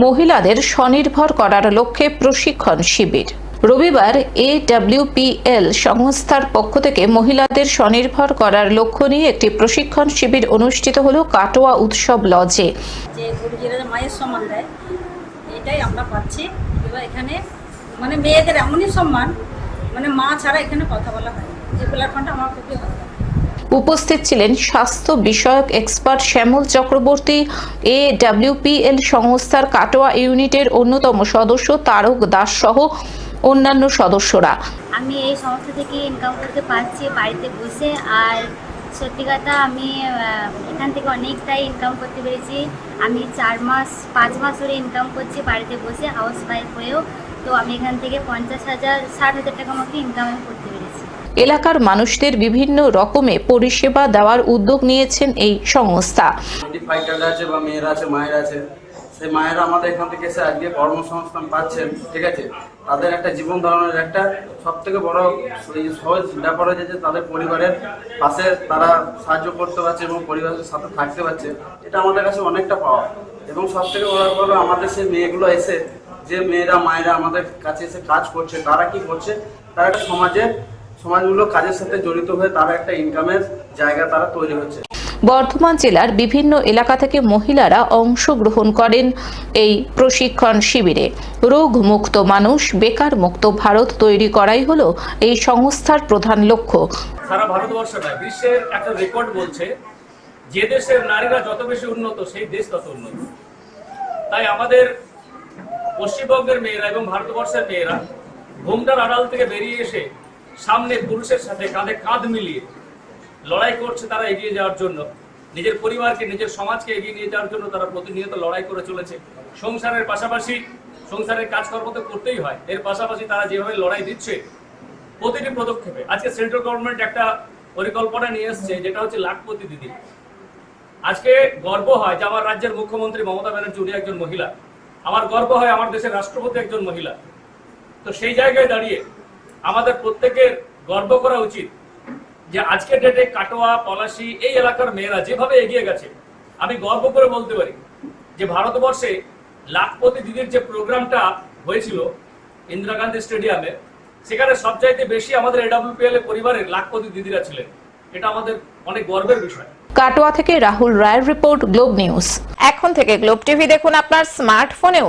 মহিলাদের স্বনির্ভর করার লক্ষ্যে প্রশিক্ষণ শিবির। রবিবার এডব্লিউপিএল সংস্থার পক্ষ থেকে মহিলাদের স্বনির্ভর করার লক্ষ্য নিয়ে একটি প্রশিক্ষণ শিবির অনুষ্ঠিত হল কাটোয়া উৎসব লজে। মানে মেয়েদের এমনই সম্মান মানে মা ছাড়া এখানে কথা বলা হয় যে প্ল্যাটফর্মটা আমার খুবই ভালো উপস্থিত ছিলেন স্বাস্থ্য বিষয়ক expert Shyamal Chakraborty A WPL সংস্থার কাটোয়া ইউনিটের অন্যতম সদস্য তারক দাস সহ অন্যান্য সদস্যরা। আমি এই সংস্থা থেকে ইনকাম করতে পারছি, বাড়িতে বসে। আর সত্যি কথা আমি এখান থেকে অনেকটাই ইনকাম করতে পেরেছি। আমি চার মাস, পাঁচ মাস ধরে ইনকাম করছি বাড়িতে বসে হাউস ওয়াইফ হয়েও। তো আমি এখান থেকে পঞ্চাশ হাজার, ষাট হাজার টাকা মতো ইনকাম করতে পেরেছি। এলাকার মানুষদের বিভিন্ন রকমে পরিষেবা দেওয়ার উদ্যোগ নিয়েছেন এই সংস্থা। আছে বা মেয়েরা আছে আছে, সেই মায়েরা আমাদের এখান থেকে এসে আজকে কর্মসংস্থান পাচ্ছেন, ঠিক আছে? তাদের একটা জীবন ধারণের একটা সব থেকে বড় সহজ ব্যাপার হচ্ছে যে তাদের পরিবারের পাশে তারা সাহায্য করতে পারছে এবং পরিবারের সাথে থাকতে পারছে। এটা আমাদের কাছে অনেকটা পাওয়া। এবং সব থেকে বড় হলো আমাদের সেই মেয়েগুলো এসে, যে মেয়েরা, মায়েরা আমাদের কাছে এসে কাজ করছে, তারা কি করছে? তারা একটা সমাজের সমাজগুলো কাজের সাথে জড়িত হয়ে তারা একটা ইনকামের জায়গা তারা তৈরি হচ্ছে। বর্ধমান জেলার বিভিন্ন এলাকা থেকে মহিলারা অংশগ্রহণ করেন এই প্রশিক্ষণ শিবিরে। রোগ মুক্ত মানুষ বেকার মুক্ত ভারত তৈরি করাই হলো এই সংস্থার প্রধান লক্ষ্য। সারা ভারতবর্ষ নয় বিশ্বের একটা রেকর্ড বলছে যে দেশের নারীরা যত বেশি উন্নত সেই দেশ তত উন্নত। তাই আমাদের পশ্চিমবঙ্গের মেয়েরা এবং ভারতবর্ষের মেয়েরা ঘুমটার আড়াল থেকে বেরিয়ে এসে সামনে পুরুষের সাথে কাঁধে কাঁধ মিলিয়ে লড়াই করছে তারা এগিয়ে যাওয়ার জন্য। নিজের পরিবারকে, নিজের সমাজকে এগিয়ে নিয়ে যাওয়ার জন্য তারা প্রতিনিয়ত লড়াই করে চলেছে। সংসারের পাশাপাশি সংসারের কাজকর্ম তো করতেই হয়। এর পাশাপাশি তারা যেভাবে লড়াই দিচ্ছে, প্রতিটি পদক্ষেপে। আজকে সেন্ট্রাল গভর্নমেন্ট একটা পরিকল্পনা নিয়ে এসছে, যেটা হচ্ছে লাখপতি দিদি। আজকে গর্ব হয় যে আমার রাজ্যের মুখ্যমন্ত্রী মমতা ব্যানার্জি, উনি একজন মহিলা। আমার গর্ব হয় আমার দেশের রাষ্ট্রপতি একজন মহিলা। তো সেই জায়গায় দাঁড়িয়ে আমাদের প্রত্যেকের গর্ব করা উচিত যে আজকের ডেটে কাটোয়া, পলাশি এই এলাকার মেয়েরা যেভাবে এগিয়ে গেছে, আমি গর্ব করে বলতে পারি যে ভারতবর্ষে লাখপতি দিদির যে প্রোগ্রামটা হয়েছিল ইন্দিরা গান্ধী স্টেডিয়ামে, সেখানে সবচাইতে বেশি আমাদের এডব্লিউপিএল পরিবারের লাখপতি দিদিরা ছিলেন। এটা আমাদের অনেক গর্বের বিষয়। কাটোয়া থেকে রাহুল রায়ের রিপোর্ট গ্লোব নিউজ। এখন থেকে গ্লোব টিভি দেখুন আপনার স্মার্টফোনেও।